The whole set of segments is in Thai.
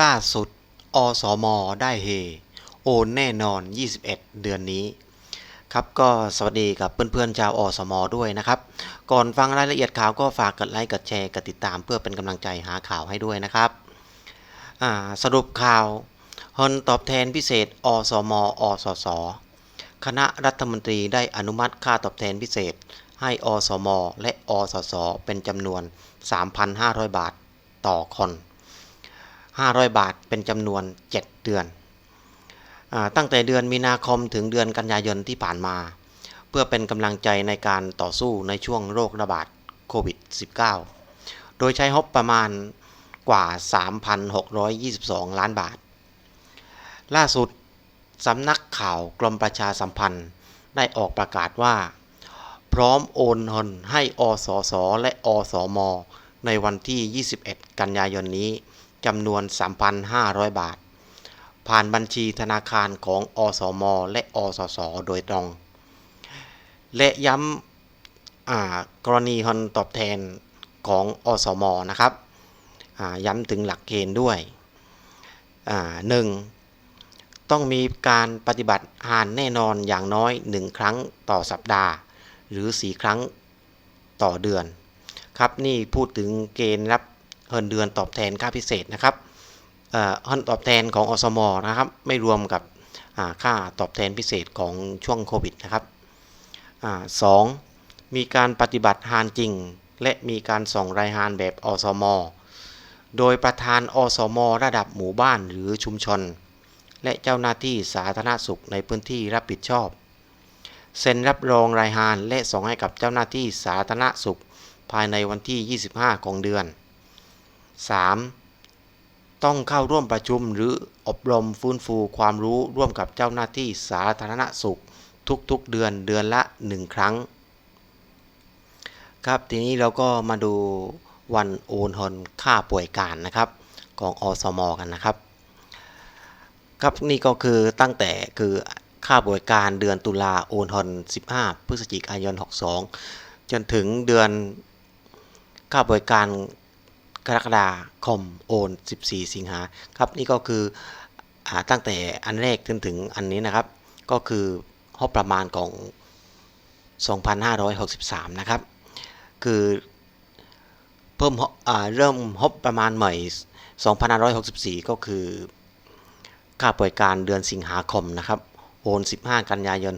ล่าสุด อสมได้เฮ โอนแน่นอน 21 เดือนนี้ ครับก็สวัสดีกับเพื่อนๆชาวอสมด้วยนะครับ ก่อนฟังรายละเอียดข่าวก็ฝากกดไลค์กดแชร์กดติดตามเพื่อเป็นกำลังใจหาข่าวให้ด้วยนะครับสรุปข่าวฮอนตอบแทนพิเศษ อสมอสส คณะรัฐมนตรีได้อนุมัติค่าตอบแทนพิเศษ ให้อสม และอสส เป็นจำนวน 3,500 บาทต่อคน 500 บาทเป็นจำนวน 7 เดือนอตั้งแต่เดือนมีนาคมถึงเดือนกันยายนที่ผ่านมา เพื่อเป็นกำลังใจในการต่อสู้ในช่วงโรคระบาดโควิด -19 โดยใช้งบประมาณกว่า 3,622 ล้านบาท ล่าสุดสำนักข่าวกรมประชาสัมพันธ์ได้ออกประกาศว่า พร้อมโอนเงินให้อสส และอสม ในวันที่ 21 กันยายนนี้ จำนวน 3,500 บาท ผ่านบัญชีธนาคารของอสม และอสส โดยตรง และย้ำกรณีเงินตอบแทนของอสม นะครับ ย้ำถึงหลักเกณฑ์ด้วยหนึ่งต้องมีการปฏิบัติหารแน่นอนอย่างน้อย 1 ครั้งต่อสัปดาห์ หรือ 4 ครั้งต่อเดือน ครับนี่พูดถึงเกณฑ์รับ เงินเดือนตอบแทนค่าพิเศษนะครับเอ่อเงินตอบแทนของอสมนะครับ ไม่รวมกับค่าตอบแทนพิเศษของช่วงโควิดนะครับอสองมีการปฏิบัติหารจริง และมีการส่งรายงานแบบอสม โดยประธานอสม ระดับหมู่บ้านหรือชุมชน และเจ้าหน้าที่สาธารณสุขในพื้นที่รับผิดชอบเซ็นรับรองรายงานและส่งให้กับเจ้าหน้าที่สาธารณสุข ภายในวันที่ 25 ของเดือน 3. ต้องเข้าร่วมประชุมหรืออบรมฟื้นฟูความรู้ร่วมกับเจ้าหน้าที่สาธารณสุข ทุกๆเดือนเดือนละ 1 ครั้ง ครับทีนี้เราก็มาดูวันโอนหนค่าป่วยการนะครับของอสมกันนะครับ ครับนี่ก็คือตั้งแต่คือค่าบริการเดือนตุลาโอนหอน15 พฤศจิกายน 62 จนถึงเดือนค่าบริการ กรกฎาคมโอน 14 สิงหาครับนี่ก็คืออตั้งแต่อันแรกจนถึงอันนี้นะครับ ก็คืองบประมาณของ 2563 นะครับ คือเพิ่มเริ่มงบประมาณใหม่ 2564 ก็คือค่าบริการเดือนสิงหาคมนะครับโอน 15 กันยายน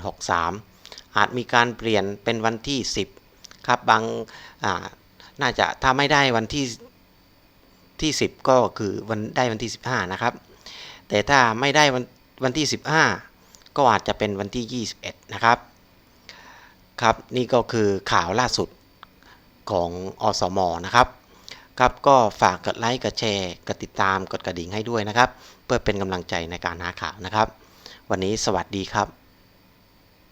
63 อาจมีการเปลี่ยนเป็นวันที่ 10 ครับบางน่าจะถ้าไม่ได้วันที่ ที่ 10 ก็คือวันได้วันที่ 15 นะครับ แต่ถ้าไม่ได้วันวันที่ 15 ก็อาจจะเป็นวันที่ 21 นะครับ ครับนี่ก็คือข่าวล่าสุดของอสมนะครับครับก็ฝากกดไลค์กดแชร์กดติดตามกดกระดิ่งให้ด้วยนะครับ เพื่อเป็นกำลังใจในการหาข่าวนะครับ วันนี้สวัสดีครับ